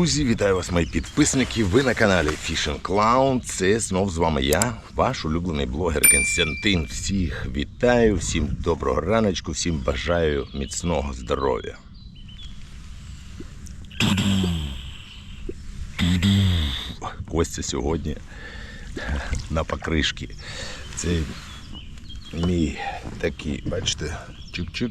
Друзі, вітаю вас, мої підписники. Ви на каналі Fishing Clown. Це знов з вами я, ваш улюблений блогер Константин. Всіх вітаю, всім доброго раночку, всім бажаю міцного здоров'я. Костя сьогодні на покришки. Це мій такий, бачите, чик-чик.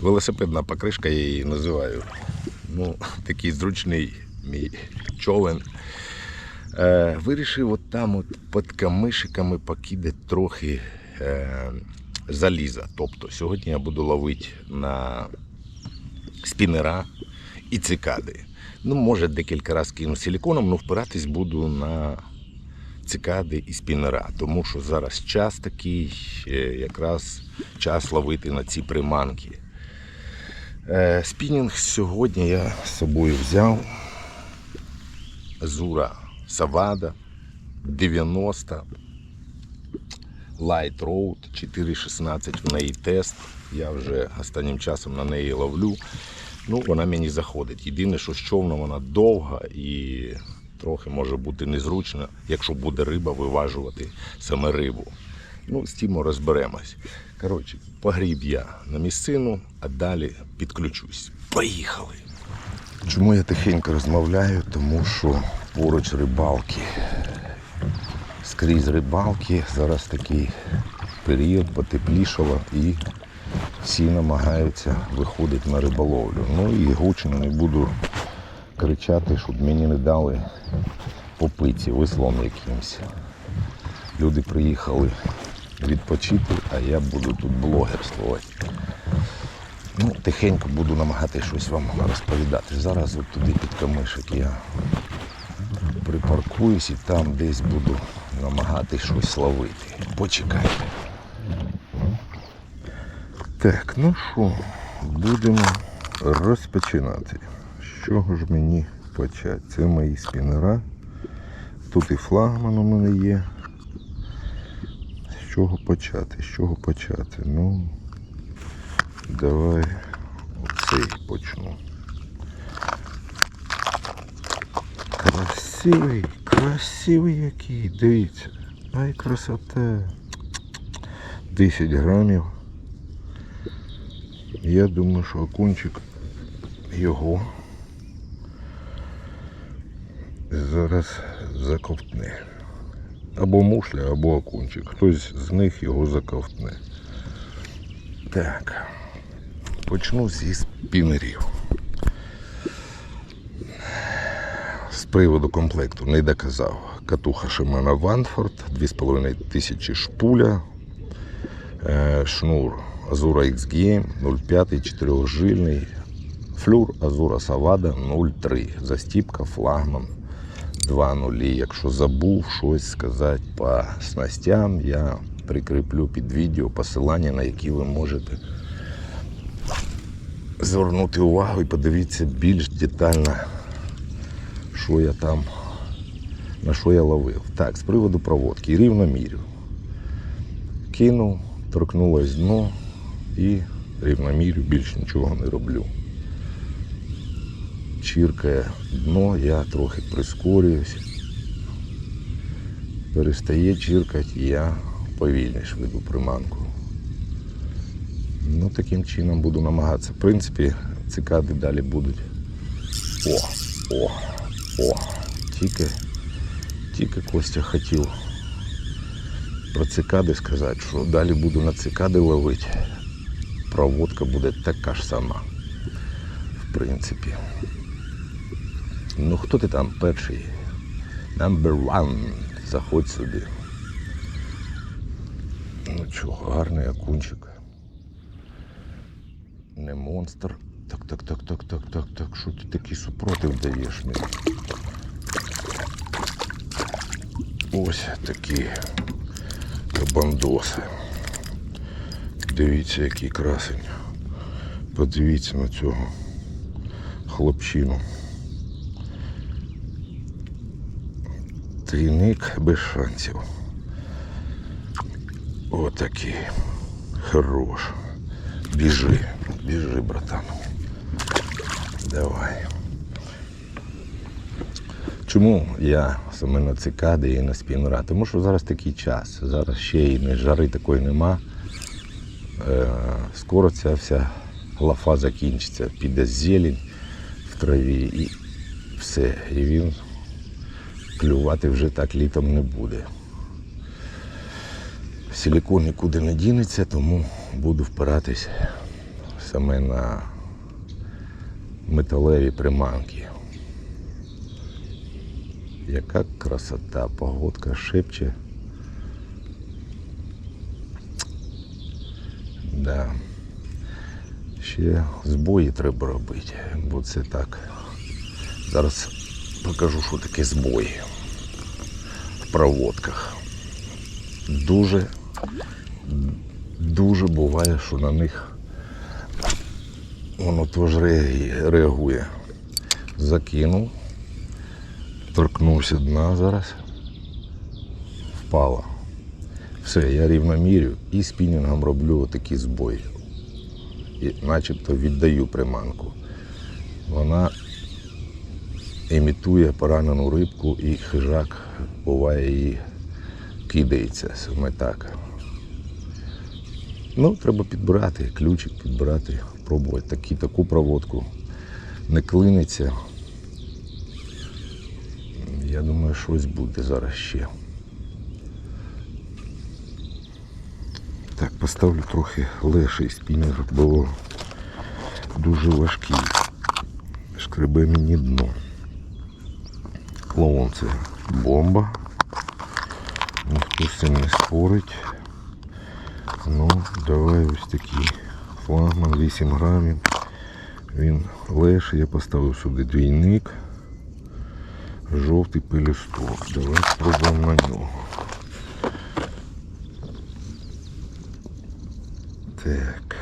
Велосипедна покришка, я її називаю. Ну, такий зручний мій човен. Е, вирішив от там от під камишиками покидати трохи е, заліза. Тобто сьогодні я буду ловити на спінера і цикади. Ну, може, декілька разів кину силіконом, але впиратись буду на цикади і спінера, тому що зараз час такий, е, якраз час ловити на ці приманки. Е, Спінінг сьогодні я з собою взяв Зура Савада 90 Light Road 4.16 в неї тест. Я вже останнім часом на неї ловлю. Ну, вона мені заходить. Єдине, що з човном вона довга і трохи може бути незручно, якщо буде риба виважувати саме рибу. Ну, з тим розберемось. Коротше, погріб я на місцину, а далі підключусь. Поїхали! Чому я тихенько розмовляю? Тому що поруч рибалки. Скрізь рибалки. Зараз такий період потеплішало і всі намагаються виходити на риболовлю. Ну і гучно не буду кричати, щоб мені не дали попиці веслом якимось. Люди приїхали відпочити, а я буду тут блогерствувати. Ну, тихенько буду намагатися щось вам розповідати. Зараз от туди під камишик я припаркуюсь і там десь буду намагатись щось ловити. Почекайте. Так, ну що, будемо розпочинати. З чого ж мені почати? Це мої спінера. Тут і флагман у мене є. Чого почати? З чого почати? Ну, давай оцей почну. Красивий, красивий який, дивіться. Ай, красота. 10 грамів. Я думаю, що окунчик його зараз заковтне. Або мушля, або окунчик. Хтось з них його заковтне. Так. Почну зі спінерів. З приводу комплекту не доказав. Катуха Шимана Ванфорд, 2500 шпуля, е, шнур Азура XG 0,5 4жильний, флюр Азура Савада 0,3. Застіпка, флагман 2.0. Якщо забув щось сказати по снастям, я прикріплю під відео посилання, на які ви можете звернути увагу і подивіться більш детально, що я там, на що я ловив. Так, з приводу проводки, рівномірю. Кинув, торкнулось дно і рівномірю більш нічого не роблю. Чіркає дно, я трохи прискорююсь. Перестає чіркати, я повільніше веду приманку. Ну, таким чином буду намагатися. В принципі, цикади далі будуть. О, о, о. Тільки, тільки Костя хотів про цикади сказати, що далі буду на цикади ловити. Проводка буде така ж сама. В принципі. Ну хто ти там перший? Number one. Заходь сюди. Ну чого, гарний окунчик. Не монстр. Так, так, так, так, так, так, так. Що ти такий супротив даєш мені? Ось такі бандоси. Дивіться, який красень. Подивіться на цього хлопчину. Трійник без шансів. Отакий. Хорош. Біжи, біжи, братан. Давай. Чому я саме на цикади і на спінера? Тому що зараз такий час. Зараз ще і не жари такої нема. Е, скоро ця вся лафа закінчиться, піде зелень в траві і все. І він клювати вже так літом не буде. Силікон нікуди не дінеться, тому буду впиратись саме на металеві приманки. Яка красота, погодка шепче. Да. Ще збої треба робити, бо це так. Зараз покажу, що таке збої в проводках. Дуже, дуже буває, що на них воно теж реагує-. Закинув, торкнувся дна зараз, впала. Все, я рівномірю і спінінгом роблю такі збої. І начебто віддаю приманку. Вона імітує поранену рибку і хижак буває її кидається саме так. Ну, треба підбирати, ключик підбирати, пробувати такі, таку проводку. Не клиниться. Я думаю, щось буде зараз ще. Так, поставлю трохи леший спінер, бо дуже важкий. Шкребе мені дно. Клоун бомба. Ніхто з цим не спорить. Ну, давай ось такий флагман 8 грамів. Він леший, я поставив сюди двійник. Жовтий пелюсток. Давай спробуємо на нього. Так.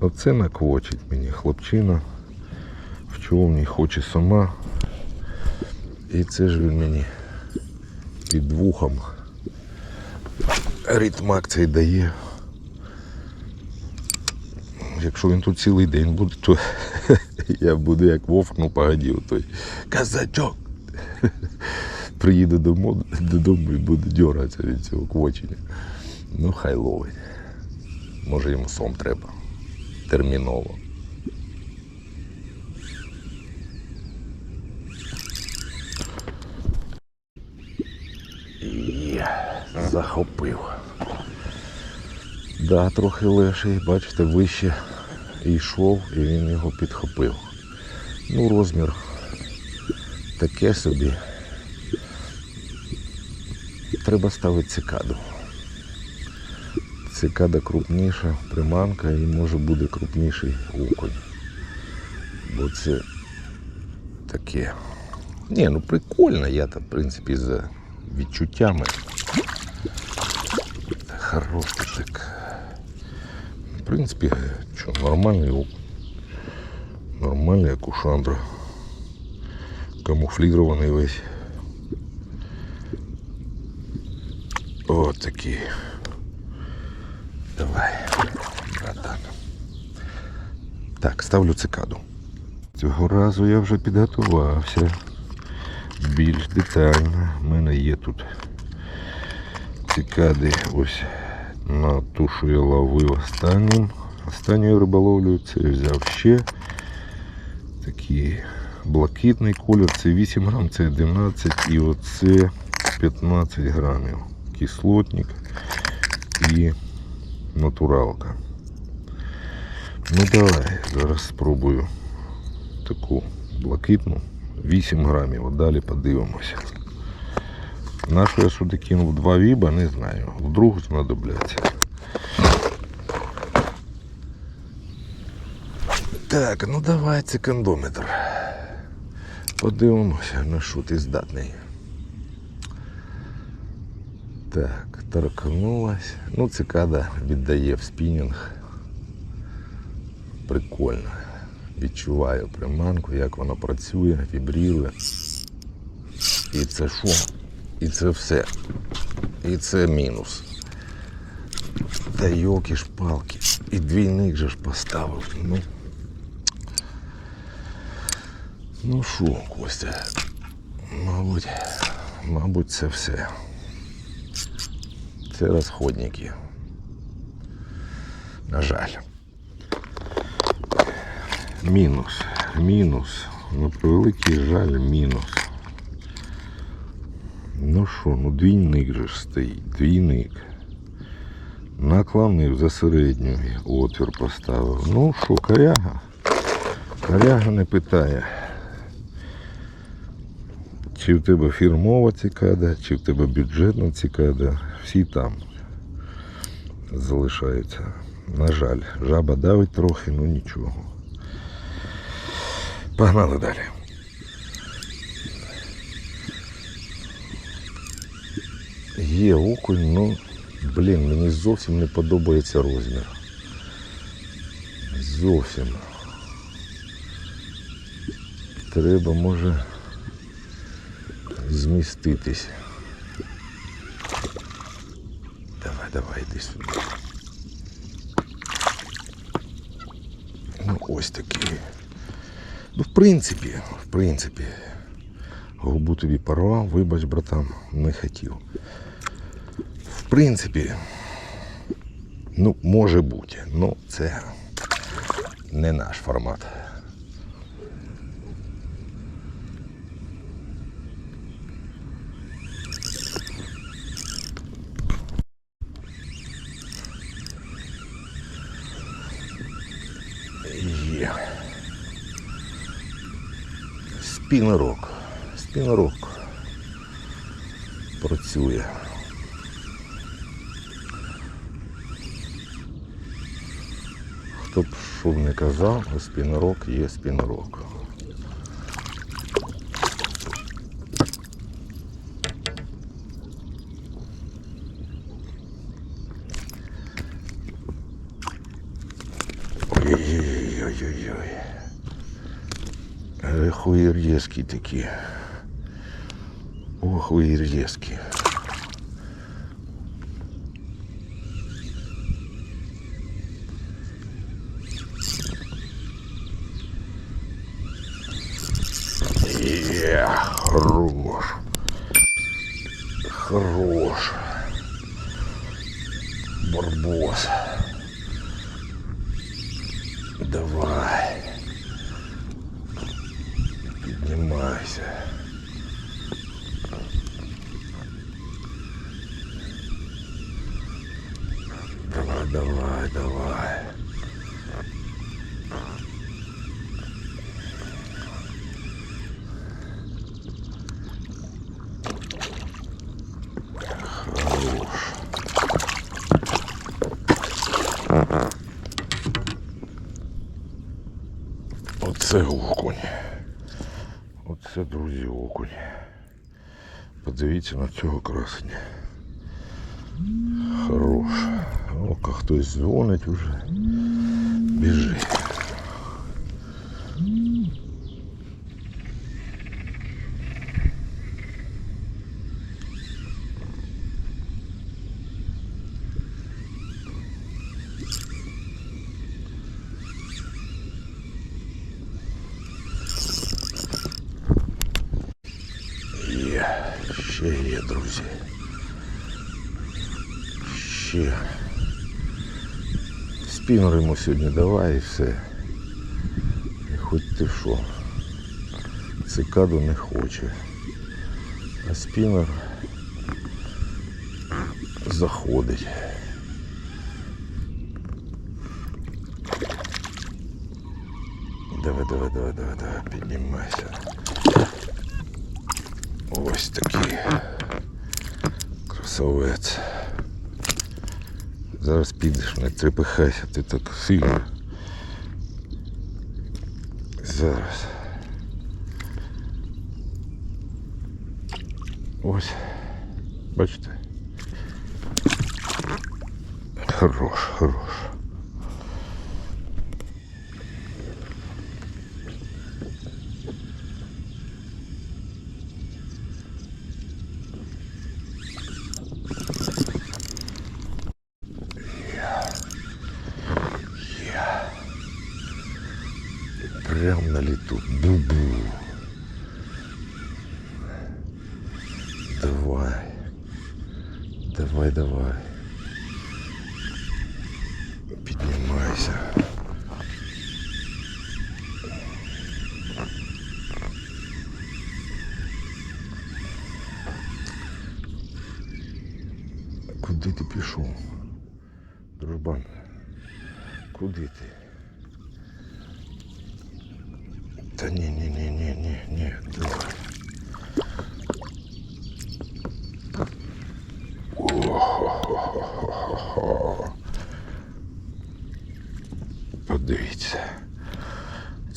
Оце наквочить мені хлопчина. В човні хоче сама. І це ж він мені під вухом. Ритмак цей дає. Якщо він тут цілий день буде, то я буду як вовк, ну погодів той казачок. Приїду додому, і буду дьоратися від цього квочення. Ну, хай ловить. Може йому сом треба. Терміново. Є, захопив. Да, трохи леший, бачите, вище йшов і він його підхопив. Ну, розмір таке собі. Треба ставити цикаду. Цикада крупніша, приманка і може буде крупніший окунь. Бо це таке. Ні, ну прикольно, я там, в принципі, за відчуттями. Хороший так. В принципі, що, нормальний окунь. Нормальний акушандра. Камуфлірований весь. От такий. Давай, братан. Так, ставлю цикаду. Цього разу я вже підготувався. Більш детально. У мене є тут цикади ось на ту, що я ловив останнім. Останньою риболовлею це я взяв ще такий блакитний колір. Це 8 грам, це 11 і оце 15 грамів. Кислотник і натуралка. Ну давай, зараз спробую таку блакитну 8 грамів, а далі подивимося. На що я сюди кинув два віба, не знаю. Вдруг знадобляться. Так, ну давай секундометр. Подивимося, на що ти здатний. Так, торкнулась. Ну, цикада віддає в спінінг. Прикольно. Відчуваю приманку, як вона працює, вібрірує. І це що? І це все. І це мінус. Та йоки ж палки. І двійник же ж поставив. Ну. Ну що, Костя, мабуть, мабуть, це все. Це розходники. На жаль. Мінус. Мінус. На превеликий жаль, мінус. Ну що, ну двійник же ж стоїть, двійник. Наклонив за середню отвір поставив. Ну що, коряга? Коряга не питає. Чи в тебе фірмова цикада, чи в тебе бюджетна цикада, всі там залишаються. На жаль, жаба давить трохи, ну нічого. Погнали далі. Є окунь, ну, блін, мені зовсім не подобається розмір. Зовсім. Треба, може, зміститись. Давай, давай, йди сюди. Ну, ось такий. Ну, в принципі, в принципі, губу тобі порвав, вибач, братан, не хотів. Принципі, ну, може бути, ну це не наш формат. Є. Спінерок. Спінерок працює. Б не казав, спінерок є спінерок. Ой-ой-ой-ой-ой. Эх, уирьески такие. Ох, уирьески. Е, хорош. Хорош. Барбос. Давай. Піднімайся. Давай, давай. Хорош. Оце окунь. Оце, друзі, окунь. Подивіться на цього красення. хтось дзвонить уже. Біжи. Є, ще є, друзі. Ще. Спінер йому сьогодні давай і все. І хоч ти що. Цикаду не хоче. А спінер заходить. Давай, давай, давай, давай, давай, піднімайся. Ось такий красавець. Зараз підеш, не трепихайся, ти так сильно. Зараз. Ось. Бачите? Хорош, хорош. Прям на лету. Бу-бу. Давай. Давай, давай.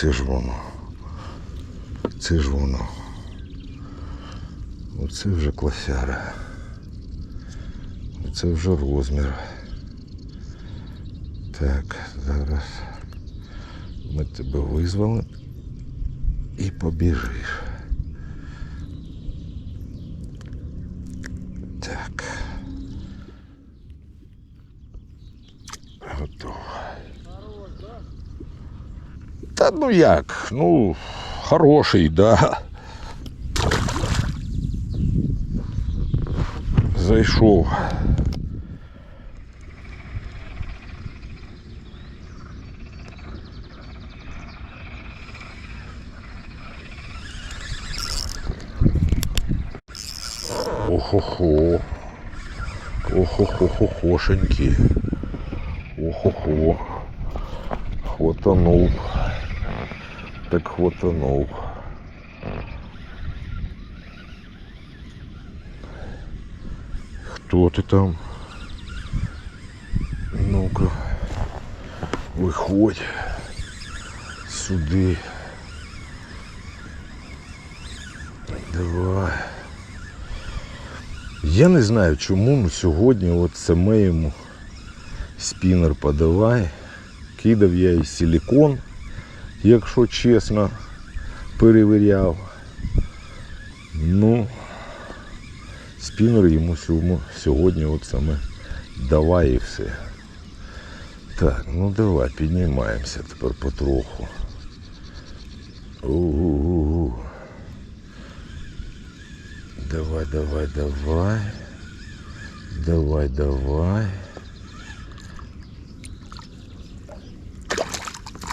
Це ж воно. Це ж воно. Оце вже класяра. Оце вже розмір. Так, зараз ми тебе визвали і побіжиш. Так. Готово. Та ну як? Ну, хороший, да. Зайшов. Охо-хо. Охо-хо-хо-хошеньки. Охо-хо. Хватанув. Так хватанув. Хто ти там? Ну-ка. Виходь. Сюди. Давай. Я не знаю чому, але сьогодні от саме йому спінер подавай. Кидав я і силікон, якщо чесно, перевіряв. Ну, спінер йому сьогодні от саме давай і все. Так, ну давай, піднімаємося тепер потроху. У-у-у. Давай, давай, давай. Давай, давай.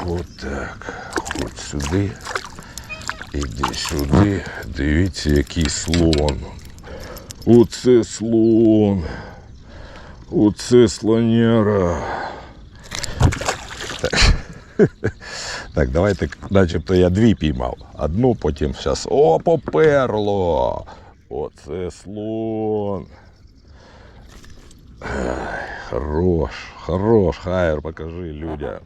Вот так. От сюди. Іди сюди. Дивіться, який слон. Оце слон. Оце слоняра. Так. Так, давайте, начебто я дві піймав. Одну, потім зараз. О, поперло! Оце слон. Хорош, хорош, хайер, покажи людям.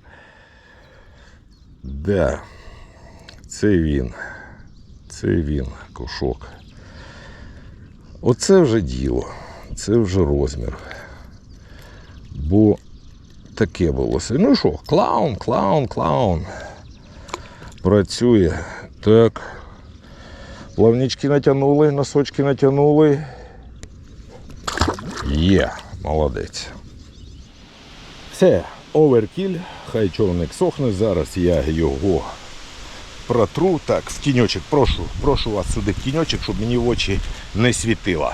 Да, це він. Це він, кошок. Оце вже діло, це вже розмір. Бо таке було. Ну що, клаун, клаун, клаун. Працює. Так. Плавнички натягнули, носочки натягнули. Є, молодець. Все, оверкіль, хай човник сохне. Зараз я його протру. Так, в тіньочок, прошу, прошу вас сюди в тіньочок, щоб мені в очі не світило.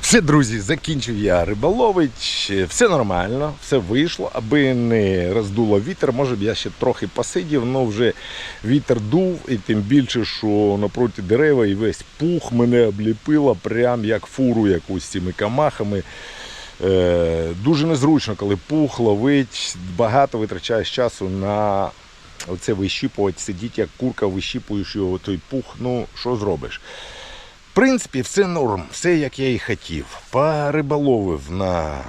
Все, друзі, закінчив я риболовить. Все нормально, все вийшло, аби не роздуло вітер. Може б я ще трохи посидів, але вже вітер дув, і тим більше, що напроти дерева і весь пух мене обліпило, прям як фуру якусь цими камахами. Е, дуже незручно, коли пух ловить, багато витрачаєш часу на оце вищіпувати, сидіть як курка, вищіпуєш його той пух. Ну, що зробиш? В принципі, все норм, все як я і хотів. Пориболовив на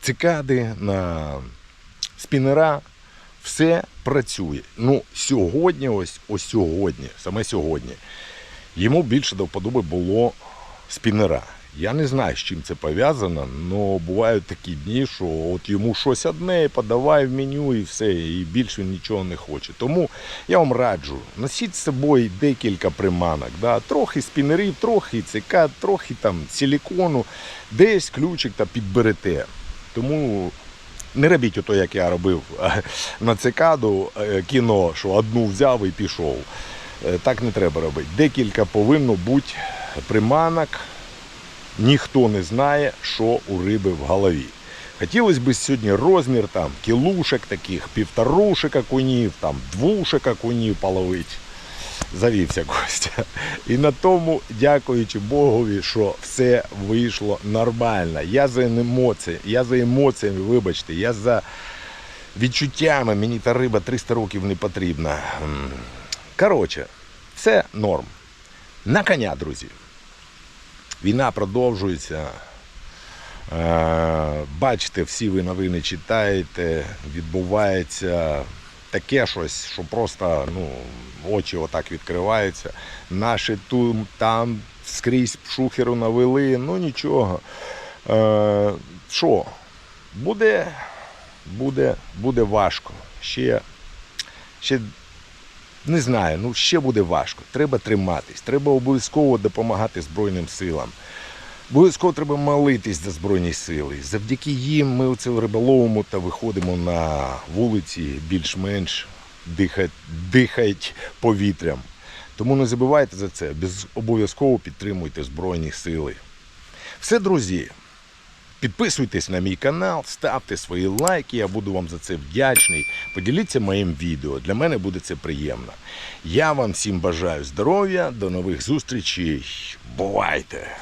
цикади, на спінера, все працює. Ну, сьогодні, ось, ось сьогодні, саме сьогодні, йому більше до вподоби було спінера. Я не знаю, з чим це пов'язано, але бувають такі дні, що от йому щось одне, подавай в меню і все, і більше нічого не хоче. Тому я вам раджу, носіть з собою декілька приманок. Да? Трохи спінерів, трохи цикад, трохи там силікону, десь ключик та підберете. Тому не робіть ото, як я робив на цикаду е, кіно, що одну взяв і пішов. Е, Так не треба робити. Декілька повинно бути приманок ніхто не знає, що у риби в голові. Хотілося б сьогодні розмір там кілушек таких, півторушек окунів, там двушек окунів половити. Завівся Костя. І на тому, дякуючи Богові, що все вийшло нормально. Я за емоціями, я за емоціями, вибачте, я за відчуттями. Мені та риба 300 років не потрібна. Коротше, все норм. На коня, друзі. Війна продовжується. Е, Бачите, всі ви новини читаєте, відбувається таке щось, що просто ну, очі отак відкриваються. Наші тут, там скрізь шухеру навели, ну нічого. Е, Що? Буде, буде, буде важко. Ще, ще не знаю, ну ще буде важко. Треба триматись, треба обов'язково допомагати Збройним силам. Обов'язково треба молитись за Збройні сили. Завдяки їм ми оце в риболовому та виходимо на вулиці більш-менш дихать, дихають повітрям. Тому не забувайте за це, обов'язково підтримуйте Збройні сили. Все, друзі, підписуйтесь на мій канал, ставте свої лайки, я буду вам за це вдячний. Поділіться моїм відео. Для мене буде це приємно. Я вам всім бажаю здоров'я, до нових зустрічей. Бувайте!